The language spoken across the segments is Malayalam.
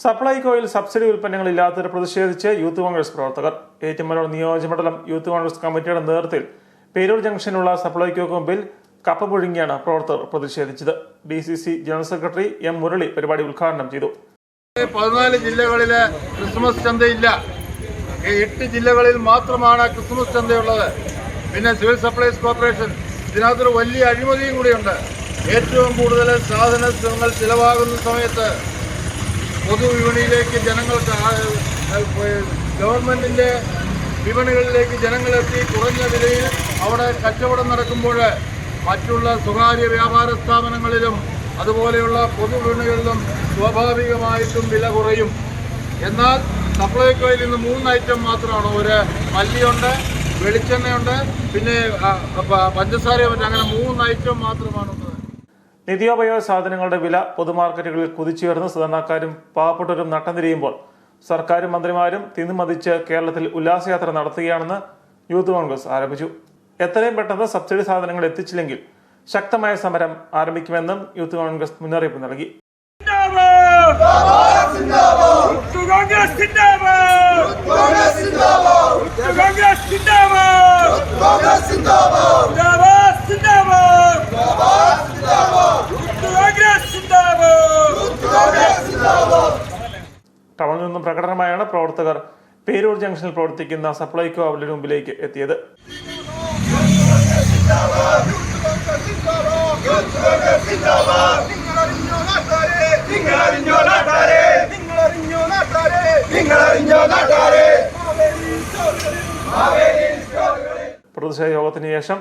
സപ്ലൈകോയിൽ സബ്സിഡി ഉൽപ്പന്നങ്ങൾ ഇല്ലാത്തതിൽ പ്രതിഷേധിച്ച് യൂത്ത് കോൺഗ്രസ് പ്രവർത്തകർ. ഏറ്റുമാനൂർ നിയോജകമണ്ഡലം യൂത്ത് കോൺഗ്രസ് കമ്മിറ്റിയുടെ നേതൃത്വത്തിൽ പേരൂർ ജംഗ്ഷനിലുള്ള സപ്ലൈകോക്ക് മുമ്പിൽ കപ്പ പുഴുങ്ങിയാണ് പ്രവർത്തകർ പ്രതിഷേധിച്ചത്. D C C general secretary M Murali പരിപാടി ഉദ്ഘാടനം ചെയ്തു. പതിനാല് ജില്ലകളിലെ ക്രിസ്മസ് ചന്തയില്ല. എട്ട് ജില്ലകളിൽ മാത്രമാണ് ക്രിസ്മസ് ചന്തയുള്ളത്. പിന്നെ സിവിൽ സപ്ലൈസ് കോർപ്പറേഷൻ ഇതിനകത്തൊരു വലിയ അഴിമതിയും കൂടിയുണ്ട്. ഏറ്റവും കൂടുതൽ സാധന ചിലവാകുന്ന സമയത്ത് പൊതുവിപണിയിലേക്ക് ജനങ്ങൾക്ക് ഗവൺമെന്റിന്റെ വിപണികളിലേക്ക് ജനങ്ങളെത്തി കുറഞ്ഞ വിലയിൽ അവിടെ കച്ചവടം നടക്കുമ്പോൾ മറ്റുള്ള സ്വകാര്യ വ്യാപാര സ്ഥാപനങ്ങളിലും അതുപോലെയുള്ള പൊതുവിപണികളിലും സ്വാഭാവികമായിട്ടും വില കുറയും. എന്നാൽ സപ്ലൈകോയിൽ നിന്ന് മൂന്ന് ഐറ്റം മാത്രമാണ്. ഒരു മല്ലിയുണ്ട് വെളിച്ചെണ്ണയുണ്ട് പിന്നെ പഞ്ചസാരയുണ്ട്. അങ്ങനെ മൂന്ന് ഐറ്റം മാത്രമാണുള്ളത് നിത്യോപയോഗ സാധനങ്ങളുടെ വില പൊതുമാർക്കറ്റുകളിൽ കുതിച്ചുയർന്ന് സാധാരണക്കാരും പാവപ്പെട്ടവരും നട്ടം തിരിയുമ്പോൾ സർക്കാരും മന്ത്രിമാരും തിന്നുമതിച്ച് കേരളത്തിൽ ഉല്ലാസയാത്ര നടത്തുകയാണെന്ന് യൂത്ത് കോൺഗ്രസ് ആരോപിച്ചു. എത്രയും പെട്ടെന്ന് സബ്സിഡി സാധനങ്ങൾ എത്തിച്ചില്ലെങ്കിൽ ശക്തമായ സമരം ആരംഭിക്കുമെന്നും യൂത്ത് കോൺഗ്രസ് മുന്നറിയിപ്പ് നൽകി. ടൗണിൽ നിന്നും പ്രകടനമായാണ് പ്രവർത്തകർ പേരൂർ ജംഗ്ഷനിൽ പ്രവർത്തിക്കുന്ന സപ്ലൈകോ അവരുടെ മുമ്പിലേക്ക് എത്തിയത്. പ്രതിഷേധ യോഗത്തിന് ശേഷം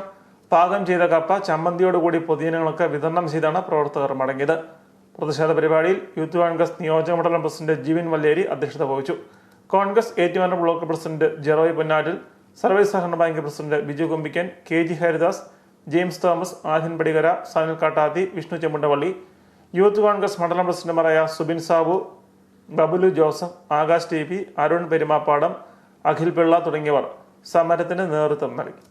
പാകം ചെയ്ത കപ്പ ചമ്മന്തിയോടുകൂടി പൊതുജനങ്ങൾക്ക് വിതരണം ചെയ്താണ് പ്രവർത്തകർ മടങ്ങിയത്. പ്രതിഷേധ പരിപാടിയിൽ യൂത്ത് കോൺഗ്രസ് നിയോജക മണ്ഡലം പ്രസിഡന്റ് ജിവിൻ വല്ലേരി അധ്യക്ഷത വഹിച്ചു. Congress Ettumanoor block president Jeroy Ponnattil service സഹകരണ bank president Biju Kumbikkan K G Haridas James Thomas Adin Padikara Sanil Kattathi Vishnu Chemmundavalli youth Congress മണ്ഡലം പ്രസിഡന്റുമാരായ Subin Sabu Babulu Joseph Akash T P Arun Perumappadam Akhil Pillai തുടങ്ങിയവർ സമരത്തിന് നേതൃത്വം നൽകി.